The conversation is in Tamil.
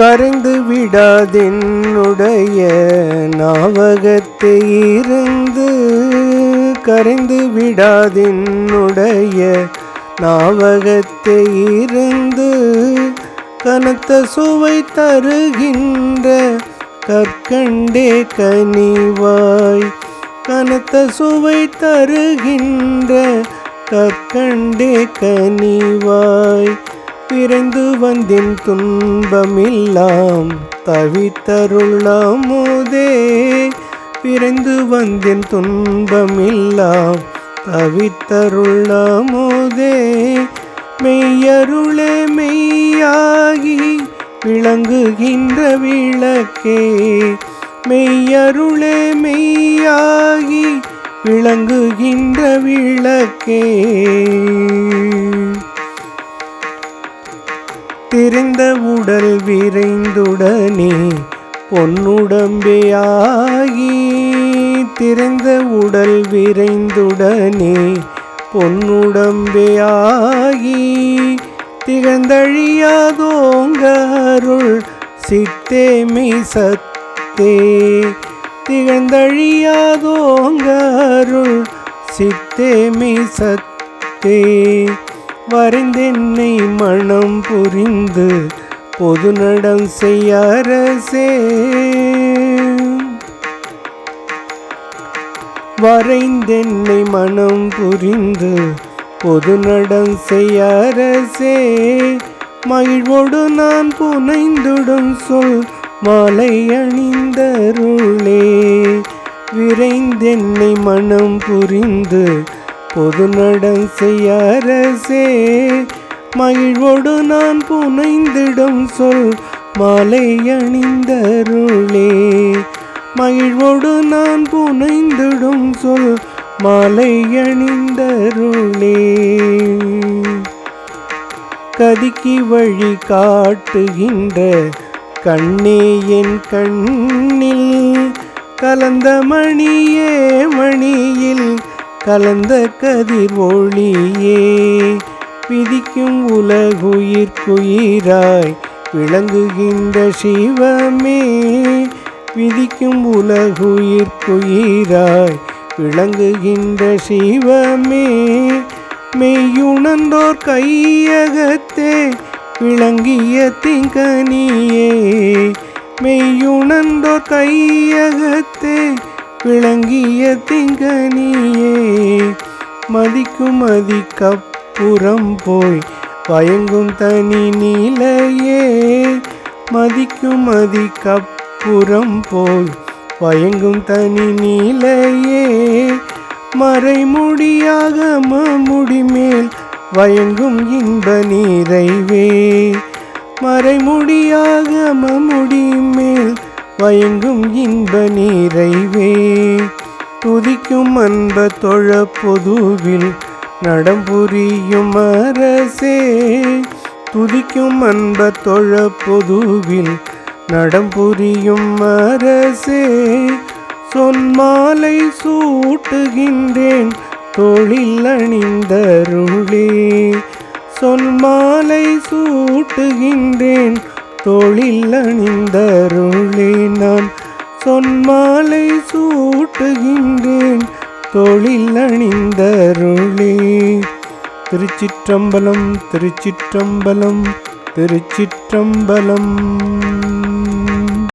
கரைந்து விடாதென்னுடைய நாவகத்தை இருந்து கரைந்து விடாதென்னுடைய நாவகத்தை இருந்து கனத்த சுவை தருகின்ற கற்கண்டே கனிவாய் கனத்த சுவை தருகின்ற கற்கண்டே கனிவாய் விரைந்து வந்தின் துன்பமில்லாம் தவித்தருளாமுதே. விரைந்து வந்தின் துன்பமில்லாம் தவித்தருளாமுதே. மெய்யருளே மெய்யாகி விளங்குகின்ற விளக்கே. மெய்யருளே மெய்யாகி விளங்குகின்ற விளக்கே. தெரிந்த உடல் விரைந்துடனே பொன்னுடம்பேயாகி திறந்த உடல் விரைந்துடனே பொன்னுடம்பேயாகி திகழ்ந்தழியாதோங்க அருள் சித்தேமை சத்தே திகழ்ந்தழியாதோங்க சித்தேமை சத்தே வரைந்தென்னை மனம் புரிந்து பொது நடம் செய்ய அரசே. வரைந்தென்னை மனம் புரிந்து பொது நடம் செய்ய அரசே. மகிழ்வோடு நான் புனைந்துடும் சொல் மாலை அணிந்தருளே. விரைந்தென்னை மனம் புரிந்து பொது நடம் செய்ய அரசே. மகிழ்வோடு நான் புனைந்திடம் சொல் மாலை அணிந்தருளே. மகிழ்வோடு நான் புனைந்திடும் சொல் மாலை அணிந்தருளே. கதிக்கு வழி காட்டுகின்ற கண்ணே என் கண்ணில் கலந்த மணியே மணியில் கலந்த கதிர் ஒளியே. விதிக்கும் உலகுயிர்க்குயிராய் விளங்குகின்ற சிவமே. விதிக்கும் உலகுயிர்க்குயிராய் விளங்குகின்ற சிவமே. மெய்யுணர்ந்தோர் கையகத்தே விளங்கிய திங்கனியே. மெய்யுணர்ந்தோ கையகத்தே விளங்கிய திங்கனியே. மதிக்கும் மதிக்கப்புறம் போய் பயங்கும் தனி நிலையே. மதிக்கும் மதிக்கப்புறம் போய் பயங்கும் தனி நிலையே. மறைமுடியாக மாமுடிமேல் வயங்கும் இன்ப நிறைவே மறைமுடியாக முடிமேல் வயங்கும் இன்ப நீரைவே. துதிக்கும் அன்ப தொழ பொதுவில் நடம்புரியும் அரசே. துதிக்கும் அன்ப தொழ பொதுவில் நடம்புரியும் அரசே. சொன்மாலை சூட்டுகின்றேன் தொழில் அணிந்தருளே சொன்மாலை சூட்டுகின்றேன். தொழில் அணிந்தருளே நான். சொன்மாலை சூட்டுகின்றேன். தொழில் அணிந்தருளே. திருச்சிற்றம்பலம் திருச்சிற்றம்பலம் திருச்சிற்றம்பலம்.